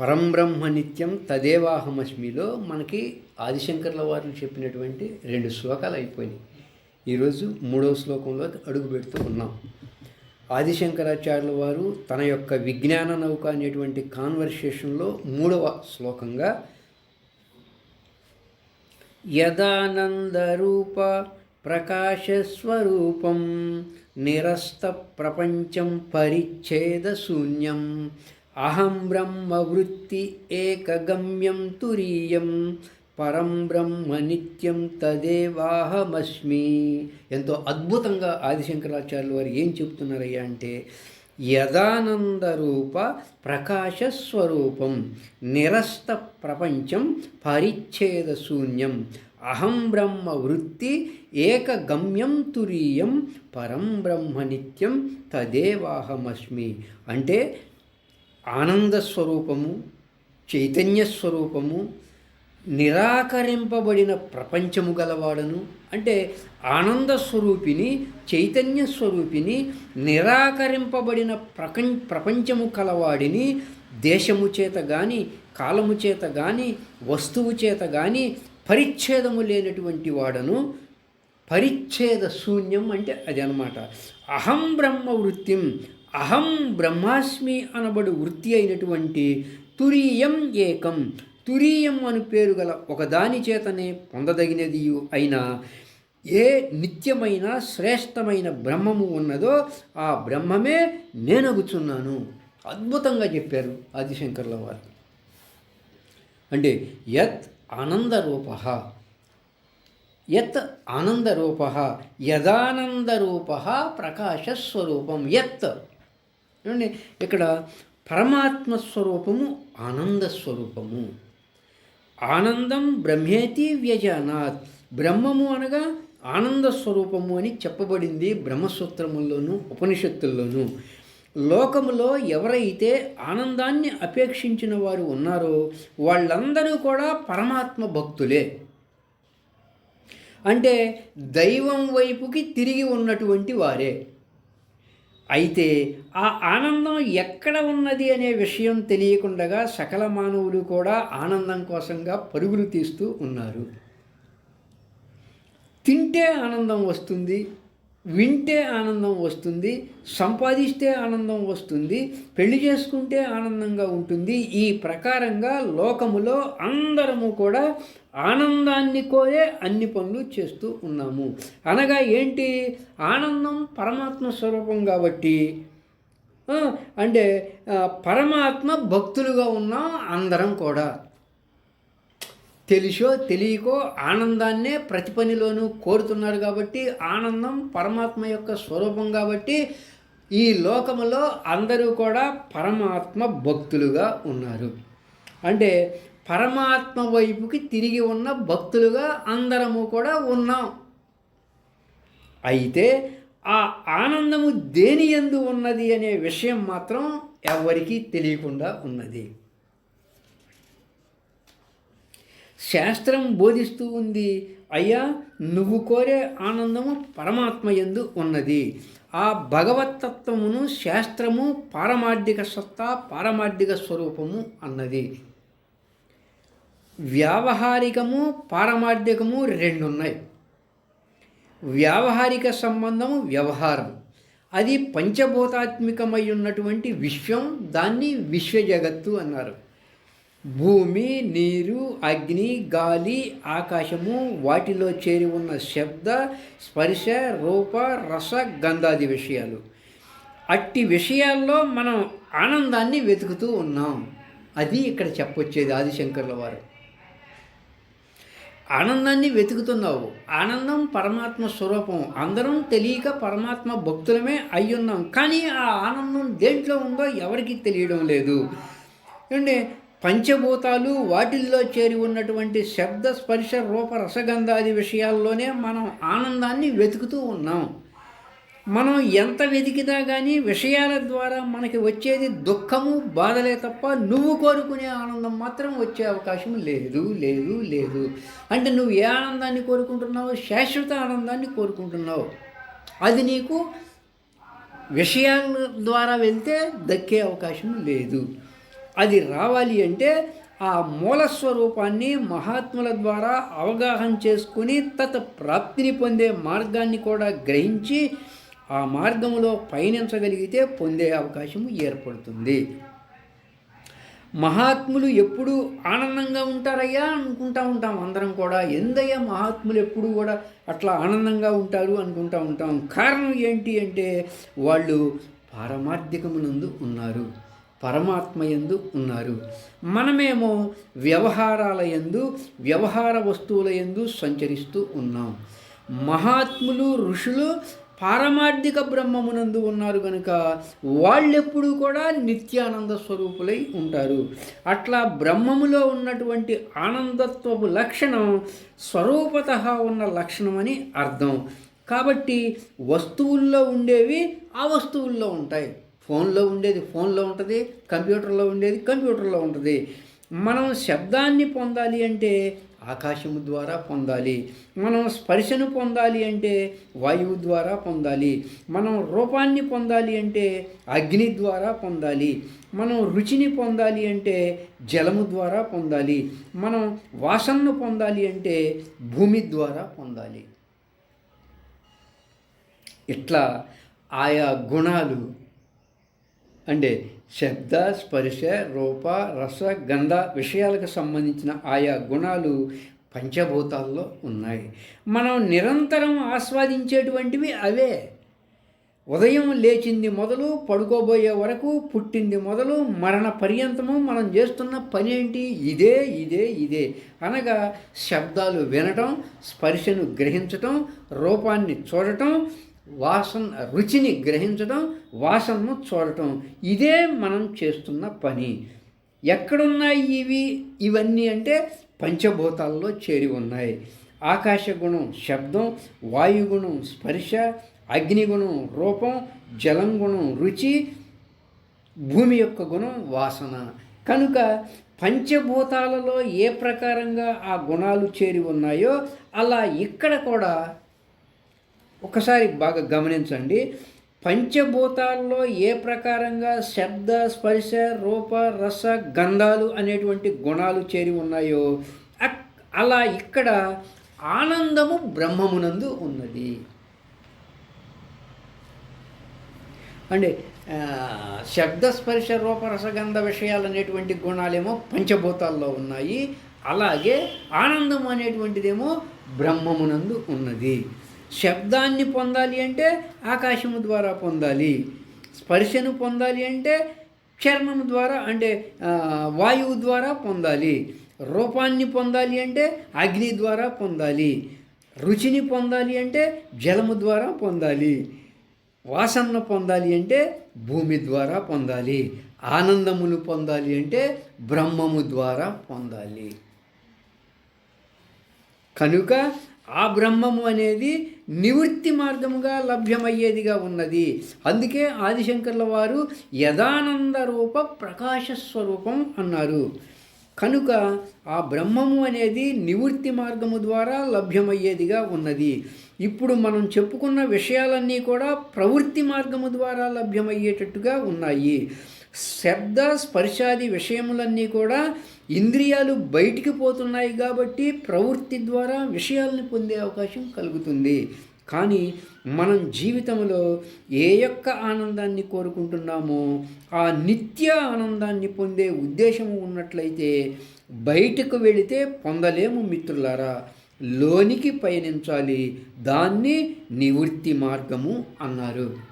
పరంబ్రహ్మ నిత్యం తదేవాహమస్మిలో మనకి ఆదిశంకర్ల వారు చెప్పినటువంటి రెండు శ్లోకాలు అయిపోయినాయి. ఈరోజు మూడవ శ్లోకంలో అడుగు పెడుతూ ఉన్నాం. ఆదిశంకరాచార్యుల వారు తన యొక్క విజ్ఞాన నౌక అనేటువంటి కాన్వర్సేషన్లో మూడవ శ్లోకంగా యదానందరూప ప్రకాశస్వరూపం నిరస్త ప్రపంచం పరిచ్ఛేద శూన్యం అహం బ్రహ్మ వృత్తి ఏకగమ్యం తురీయం పరం బ్రహ్మ నిత్యం తదేవాహమస్మి. ఎంతో అద్భుతంగా ఆదిశంకరాచార్యులు వారు ఏం చెప్తున్నారయ్యా అంటే యదానందరూప ప్రకాశస్వరూపం నిరస్త ప్రపంచం పరిచ్ఛేద శూన్యం అహం బ్రహ్మ వృత్తి ఏకగమ్యం తురీయం పరం బ్రహ్మ నిత్యం తదేవాహమస్మి. అంటే ఆనంద స్వరూపము చైతన్య స్వరూపము నిరాకరింపబడిన ప్రపంచము గలవాడను. అంటే ఆనంద స్వరూపిని చైతన్య నిరాకరింపబడిన ప్రపం ప్రపంచము కలవాడిని దేశము చేత కానీ కాలము చేత కానీ వస్తువు చేత కానీ పరిచ్ఛేదము లేనటువంటి వాడను. పరిచ్ఛేద శూన్యం అంటే అది అనమాట అహం బ్రహ్మ వృత్తిం అహం బ్రహ్మాస్మి అనబడు వృత్తి అయినటువంటి తురీయం ఏకం. తురీయం అను పేరు గల ఒకదాని చేతనే పొందదగినది అయిన ఏ నిత్యమైన శ్రేష్టమైన బ్రహ్మము ఉన్నదో ఆ బ్రహ్మమే నేనగుచున్నాను. అద్భుతంగా చెప్పారు ఆదిశంకర్ల వారు. అంటే యత్ ఆనందరూప. యత్ ఆనందరూప. యదానందరూప ప్రకాశస్వరూపం. యత్ ఏమండి? ఇక్కడ పరమాత్మ స్వరూపము ఆనంద స్వరూపము. ఆనందం బ్రహ్మేతి వ్యజానాత్. బ్రహ్మము అనగా ఆనంద స్వరూపము అని చెప్పబడింది బ్రహ్మసూత్రముల్లోనూ ఉపనిషత్తుల్లోనూ. లోకములో ఎవరైతే ఆనందాన్ని అపేక్షించిన వారు ఉన్నారో వాళ్ళందరూ కూడా పరమాత్మ భక్తులే. అంటే దైవం వైపుకి తిరిగి ఉన్నటువంటి వారే. అయితే ఆ ఆనందం ఎక్కడ ఉన్నది అనే విషయం తెలియకుండా సకల మానవులు కూడా ఆనందం కోసంగా పరుగులు తీస్తూ ఉన్నారు. తింటే ఆనందం వస్తుంది వింటే ఆనందం వస్తుంది సంపాదిస్తే ఆనందం వస్తుంది పెళ్ళి చేసుకుంటే ఆనందంగా ఉంటుంది. ఈ ప్రకారంగా లోకములో అందరము కూడా ఆనందాన్ని కోరే అన్ని పనులు చేస్తూ ఉన్నాము. అనగా ఏంటి? ఆనందం పరమాత్మ స్వరూపం కాబట్టి అంటే పరమాత్మ భక్తులుగా ఉన్నాం అందరం కూడా. తెలిసో తెలియకో ఆనందాన్నే ప్రతి పనిలోనూ కోరుతున్నారు కాబట్టి ఆనందం పరమాత్మ యొక్క స్వరూపం కాబట్టి ఈ లోకములో అందరూ కూడా పరమాత్మ భక్తులుగా ఉన్నారు. అంటే పరమాత్మ వైపుకి తిరిగి ఉన్న భక్తులుగా అందరము కూడా ఉన్నాం. అయితే ఆ ఆనందము దేని ఎందు ఉన్నది అనే విషయం మాత్రం ఎవరికీ తెలియకుండా ఉన్నది. శాస్త్రం బోధిస్తూ ఉంది. అయ్యా నువ్వు కోరే ఆనందము పరమాత్మ యందు ఉన్నది. ఆ భగవతత్వమును శాస్త్రము పారమార్థిక సత్తా పారమార్థిక స్వరూపము అన్నది. వ్యావహారికము పారమార్థికము రెండు ఉన్నాయి వ్యావహారిక సంబంధము వ్యవహారం. అది పంచభూతాత్మికమై ఉన్నటువంటి విశ్వం దాన్ని విశ్వ జగత్తు అన్నారు. భూమి నీరు అగ్ని గాలి ఆకాశము వాటిలో చేరి ఉన్న శబ్ద స్పర్శ రూప రస గంధాది విషయాలు. అట్టి విషయాల్లో మనం ఆనందాన్ని వెతుకుతూ ఉన్నాం. అది ఇక్కడ చెప్పొచ్చేది ఆదిశంకర్ల వారు. ఆనందాన్ని వెతుకుతున్నావు. ఆనందం పరమాత్మ స్వరూపం. అందరం తెలియక పరమాత్మ భక్తులమే అయ్యున్నాం. కానీ ఆ ఆనందం దేంట్లో ఉందో ఎవరికీ తెలియడం లేదు. అంటే పంచభూతాలు వాటిల్లో చేరి ఉన్నటువంటి శబ్ద స్పర్శ రూప రసగంధాది విషయాల్లోనే మనం ఆనందాన్ని వెతుకుతూ ఉన్నాం. మనం ఎంత వెతికినా కానీ విషయాల ద్వారా మనకి వచ్చేది దుఃఖము బాధలే తప్ప నువ్వు కోరుకునే ఆనందం మాత్రం వచ్చే అవకాశం లేదు లేదు లేదు. అంటే నువ్వు ఏ ఆనందాన్ని కోరుకుంటున్నావు శాశ్వత ఆనందాన్ని కోరుకుంటున్నావు. అది నీకు విషయాల ద్వారా వెళ్తే దక్కే అవకాశం లేదు. అది రావాలి అంటే ఆ మూల స్వరూపాన్ని మహాత్ముల ద్వారా అవగాహన చేసుకుని తత ప్రాప్తిని పొందే మార్గాన్ని కూడా గ్రహించి ఆ మార్గంలో పయనించగలిగితే పొందే అవకాశం ఏర్పడుతుంది. మహాత్ములు ఎప్పుడు ఆనందంగా ఉంటారయ్యా అనుకుంటా ఉంటాం అందరం కూడా. ఎందయ్యా మహాత్ములు ఎప్పుడు కూడా అట్లా ఆనందంగా ఉంటారు అనుకుంటా ఉంటాం. కారణం ఏంటి అంటే వాళ్ళు పారమార్థికమునందు ఉన్నారు. పరమాత్మయందు ఉన్నారు. మనమేమో వ్యవహారాల ఎందు వ్యవహార వస్తువుల ఎందు సంచరిస్తూ ఉన్నాం. మహాత్ములు ఋషులు పారమార్థిక బ్రహ్మమునందు ఉన్నారు కనుక వాళ్ళెప్పుడు కూడా నిత్యానంద స్వరూపులై ఉంటారు. అట్లా బ్రహ్మములో ఉన్నటువంటి ఆనందత్వపు లక్షణం స్వరూపత ఉన్న లక్షణమని అర్థం. కాబట్టి వస్తువుల్లో ఉండేవి ఆ వస్తువుల్లో ఉంటాయి. ఫోన్లో ఉండేది ఫోన్లో ఉంటుంది కంప్యూటర్లో ఉండేది కంప్యూటర్లో ఉంటుంది. మనం శబ్దాన్ని పొందాలి అంటే ఆకాశము ద్వారా పొందాలి. మనం స్పర్శను పొందాలి అంటే వాయువు ద్వారా పొందాలి. మనం రూపాన్ని పొందాలి అంటే అగ్ని ద్వారా పొందాలి. మనం రుచిని పొందాలి అంటే జలము ద్వారా పొందాలి. మనం వాసనను పొందాలి అంటే భూమి ద్వారా పొందాలి. ఇట్లా ఆయా గుణాలు అంటే శబ్ద స్పర్శ రూప రస గంధ విషయాలకు సంబంధించిన ఆయా గుణాలు పంచభూతాల్లో ఉన్నాయి. మనం నిరంతరం ఆస్వాదించేటువంటివి అవే. ఉదయం లేచింది మొదలు పడుకోబోయే వరకు పుట్టింది మొదలు మరణ పర్యంతము మనం చేస్తున్న పని ఏంటి ఇదే ఇదే ఇదే. అనగా శబ్దాలు వినటం స్పర్శను గ్రహించటం రూపాన్ని చూడటం వాసన రుచిని గ్రహించడం వాసనను చూడటం. ఇదే మనం చేస్తున్న పని. ఎక్కడున్నాయి ఇవి? ఇవన్నీ అంటే పంచభూతాల్లో చేరి ఉన్నాయి. ఆకాశగుణం శబ్దం వాయుగుణం స్పర్శ అగ్నిగుణం రూపం జలం గుణం రుచి భూమి యొక్క గుణం వాసన. కనుక పంచభూతాలలో ఏ ప్రకారంగా ఆ గుణాలు చేరి ఉన్నాయో అలా ఇక్కడ కూడా ఒకసారి బాగా గమనించండి. పంచభూతాల్లో ఏ ప్రకారంగా శబ్ద స్పర్శ రూప రస గంధాలు అనేటువంటి గుణాలు చేరి ఉన్నాయో అలా ఇక్కడ ఆనందము బ్రహ్మమునందు ఉన్నది. అంటే శబ్ద స్పర్శ రూప రసగంధ విషయాలు అనేటువంటి గుణాలేమో పంచభూతాల్లో ఉన్నాయి. అలాగే ఆనందం అనేటువంటిదేమో బ్రహ్మమునందు ఉన్నది. శబ్దాన్ని పొందాలి అంటే ఆకాశము ద్వారా పొందాలి స్పర్శను పొందాలి అంటే చర్మము ద్వారా అంటే వాయువు ద్వారా పొందాలి రూపాన్ని పొందాలి అంటే అగ్ని ద్వారా పొందాలి రుచిని పొందాలి అంటే జలము ద్వారా పొందాలి వాసనను పొందాలి అంటే భూమి ద్వారా పొందాలి ఆనందమును పొందాలి అంటే బ్రహ్మము ద్వారా పొందాలి. కనుక ఆ బ్రహ్మము అనేది నివృత్తి మార్గముగా లభ్యమయ్యేదిగా ఉన్నది. అందుకే ఆదిశంకర్ల వారు యదానంద రూప ప్రకాశ స్వరూపం అన్నారు. కనుక ఆ బ్రహ్మము అనేది నివృత్తి మార్గము ద్వారా లభ్యమయ్యేదిగా ఉన్నది. ఇప్పుడు మనం చెప్పుకున్న విషయాలన్నీ కూడా ప్రవృత్తి మార్గము ద్వారా లభ్యమయ్యేటట్టుగా ఉన్నాయి. శబ్ద స్పర్శాది విషయములన్నీ కూడా ఇంద్రియాలు బయటికి పోతున్నాయి కాబట్టి ప్రవృత్తి ద్వారా విషయాలను పొందే అవకాశం కలుగుతుంది. కానీ మనం జీవితంలో ఏ యొక్క ఆనందాన్ని కోరుకుంటున్నామో ఆ నిత్య ఆనందాన్ని పొందే ఉద్దేశం ఉన్నట్లయితే బయటకు వెళితే పొందలేము మిత్రులారా. లోనికి పయనించాలి. దాన్ని నివృత్తి మార్గము అన్నారు.